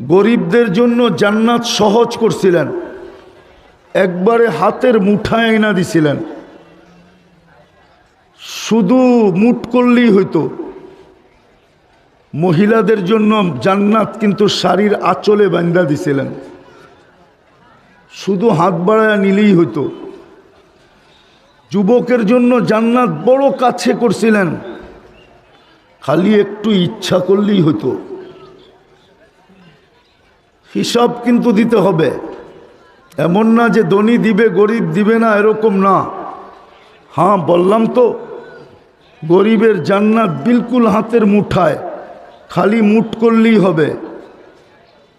গরিবদের জন্য জান্নাত সহজ করছিলেন। একবারে হাতের মুঠায় আইনা দিছিলেন। শুধু মুঠ করলেই হইতো। মহিলাদের জন্য জান্নাত কিন্তু শাড়ির আঁচলে বান্ধা দিছিলেন। শুধু হাত বাড়ায় নিলেই হইতো। যুবকের জন্য জান্নাত বড় কাছে করছিলেন। খালি একটু ইচ্ছা করলেই হতো হিসাব কিন্তু দিতে হবে। এমন না যে ধনী দিবে, গরিব দিবে না, এরকম না। হ্যাঁ বললাম তো, গরিবের জান্নাত বিলকুল হাতের মুঠায়, খালি মুঠ করলেই হবে।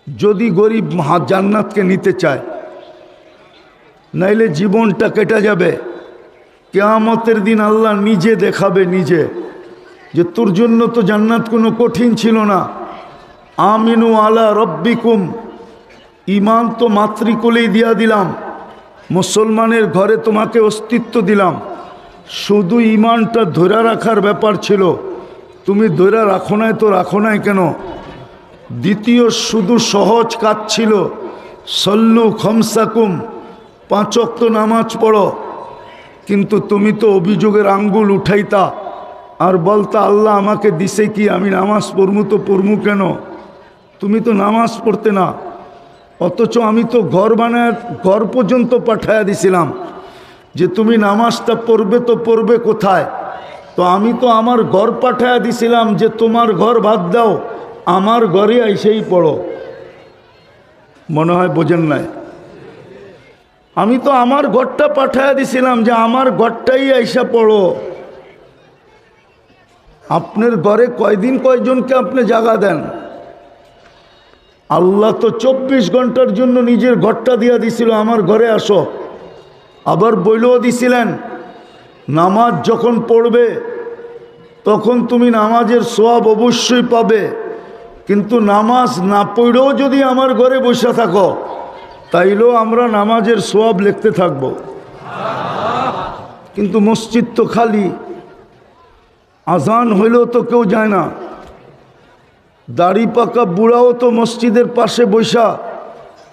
যদি গরিব জান্নাতকে নিতে চায়, নাইলে জীবনটা কেটে যাবে। কেয়ামতের দিন আল্লাহ নিজে দেখাবে নিজে, যে তোর জন্য তো জান্নাত কোনো কঠিন ছিল না। আমিনু আলা রব্বিকুম। ইমান তো মাতৃকুলেই দিয়া দিলাম। মুসলমানের ঘরে তোমাকে অস্তিত্ব দিলাম। শুধু ইমানটা ধরে রাখার ব্যাপার ছিল। তুমি ধরে রাখো নাই তো রাখো নাই কেন? দ্বিতীয় শুধু সহজ কাজ ছিল। সল্লু খমসাকুম পাঁচক তো নামাজ পড়ো। কিন্তু তুমি তো অভিযোগের আঙ্গুল উঠাইতা। আর বলতা, আল্লাহ আমাকে দিছে কি? আমি নামাজ পড়মু তো পড়মু কেন? তুমি তো নামাজ পড়তে না। অথচ আমি তো ঘর বানায়, ঘর পর্যন্ত পাঠায়া দিছিলাম যে তুমি নামাজটা পড়বে তো পড়বে কোথায়? তো আমি তো আমার ঘর পাঠায়া দিছিলাম যে তোমার ঘর বাদ দাও, আমার ঘরে আইসেই পড়ো। মনে হয় বোঝেন নাই? আমি তো আমার ঘরটা পাঠায়া দিছিলাম যে আমার ঘরটাই আইসা পড়ো। আপনার ঘরে কয়দিন কয়জনকে আপনি জাগা দেন? আল্লাহ তো চব্বিশ ঘণ্টার জন্য নিজের ঘরটা দিয়া দিছিল, আমার ঘরে আসো। আবার বইলেও দিছিলেন, নামাজ যখন পড়বে, তখন তুমি নামাজের সোয়াব অবশ্যই পাবে। কিন্তু নামাজ না পড়েও যদি আমার ঘরে বসে থাকো, তাইলেও আমরা নামাজের সোয়াব লিখতে থাকব। কিন্তু মসজিদ তো খালি, আজান হইলেও তো কেউ যায় না। দাড়ি পাকা বুড়াও তো মসজিদের পাশে বৈশা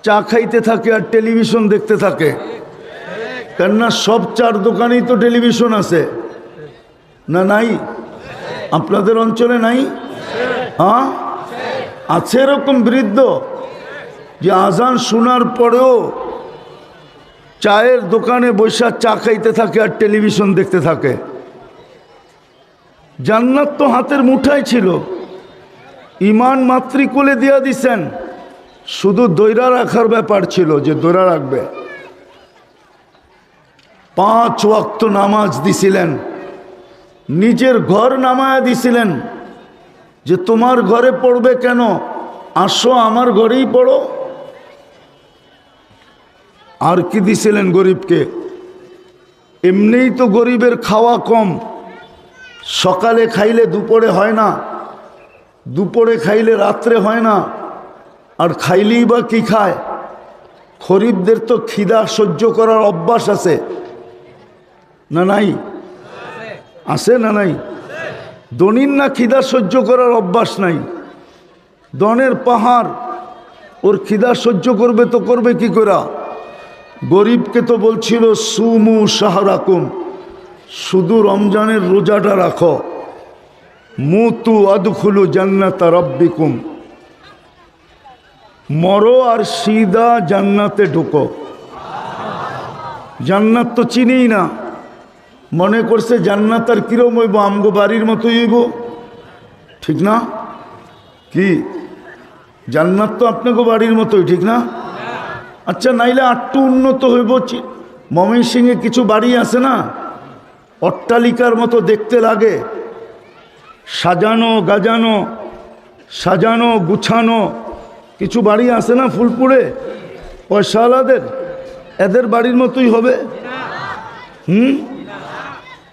চা খাইতে থাকে আর টেলিভিশন দেখতে থাকে। কেননা সব চার দোকানেই তো টেলিভিশন আছে। না নাই? আপনাদের অঞ্চলে নাই? হ্যাঁ? আছে এরকম বৃদ্ধ যে আজান শোনার পরেও চায়ের দোকানে বৈশা চা খাইতে থাকে আর টেলিভিশন দেখতে থাকে। জান্নাত তো হাতের মুঠায় ছিল। ইমান মাতৃকুলে দিয়া দিছেন। শুধু দৈরা রাখার ব্যাপার ছিল যে দৈরা রাখবে। পাঁচ ওয়াক্ত নামাজ দিছিলেন। নিজের ঘর নামায়া দিছিলেন। যে তোমার ঘরে পড়বে কেন? আসো, আমার ঘরেই পড়ো। আর কি দিছিলেন গরিবকে? এমনিই তো গরিবের খাওয়া কম। সকালে খাইলে দুপুরে হয় না। দুপুরে খাইলে রাত্রে হয় না। আর খাইলেই বা কী খায়? খরিবদের তো খিদা সহ্য করার অভ্যাস আছে। না নাই? আছে না নাই? দনির না খিদা সহ্য করার অভ্যাস নাই। দনের পাহাড়, ওর খিদা সহ্য করবে তো করবে কি করা গরিবকে তো বলছিল, সুমু সাহারাকুম, শুধু রমজানের রোজাটা রাখো। মুতু আদখুলু জান্নাতা রব্বিকুম। মরো আর সিদা জান্নাতে ঢুকো। জান্নাত তো চিনিই না। মনে করছে জান্নাত আর কিরম হইব, আমগো বাড়ির মতোই হইব। ঠিক না? কি? জান্নাত তো আপনাকে বাড়ির মতোই, ঠিক না? আচ্ছা নাইলে আটটু উন্নত হইব। ময়মনসিংহে কিছু বাড়ি আছে না? অট্টালিকার মতো দেখতে লাগে। সাজানো, গাজানো, সাজানো, গুছানো। কিছু বাড়ি আছে না ফুলপুরে? পয়সাওয়ালাদের এদের বাড়ির মতোই হবে? হুম?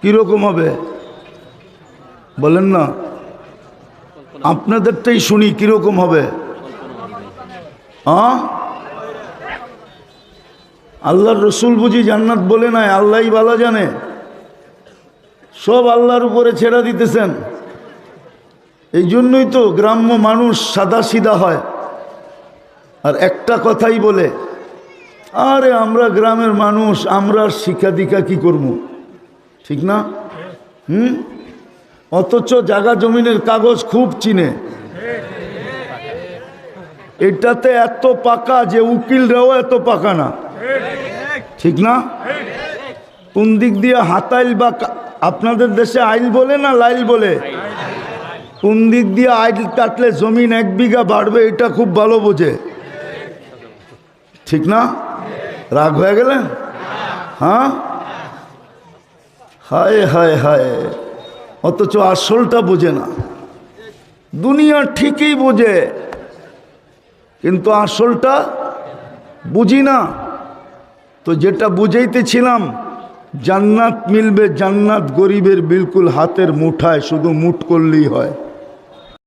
কীরকম হবে? বলেন না। আপনাদেরটাই শুনি, কীরকম হবে? আল্লাহর রসুল বুঝি জান্নাত বলে নাই, আল্লাহই বালা জানে। সব আল্লাহর উপরে ছেড়া দিতেছেন। এই জন্যই তো গ্রাম্য মানুষ সাদা সিধা হয়। আর একটা কথাই বলে, আরে আমরা গ্রামের মানুষ, আমরা শিক্ষা দীক্ষা কী করব? ঠিক না? হুম? অথচ জাগা জমিনের কাগজ খুব চিনে। এটাতে এত পাকা যে উকিলরাও এত পাকা না। ঠিক না? কোন দিক দিয়ে হাতাইল বা আপনাদের দেশে আইল বলে না লাইল বলে? কোন দিক দিয়ে আইল কাটলে জমিন এক বিঘা বাড়বে, এটা খুব ভালো বোঝে। ঠিক না? রাগ হয়ে গেলেন হ্যাঁ? হায় হায় হায়। অথচ আসলটা বোঝে না। দুনিয়া ঠিকই বোঝে, কিন্তু আসলটা বুঝি না। তো যেটা বুঝাইতেছিলাম, জান্নাত মিলবে জান্নাত গরিবের বিলকুল হাতের মুঠায়, শুধু মুঠ করলেই হয়।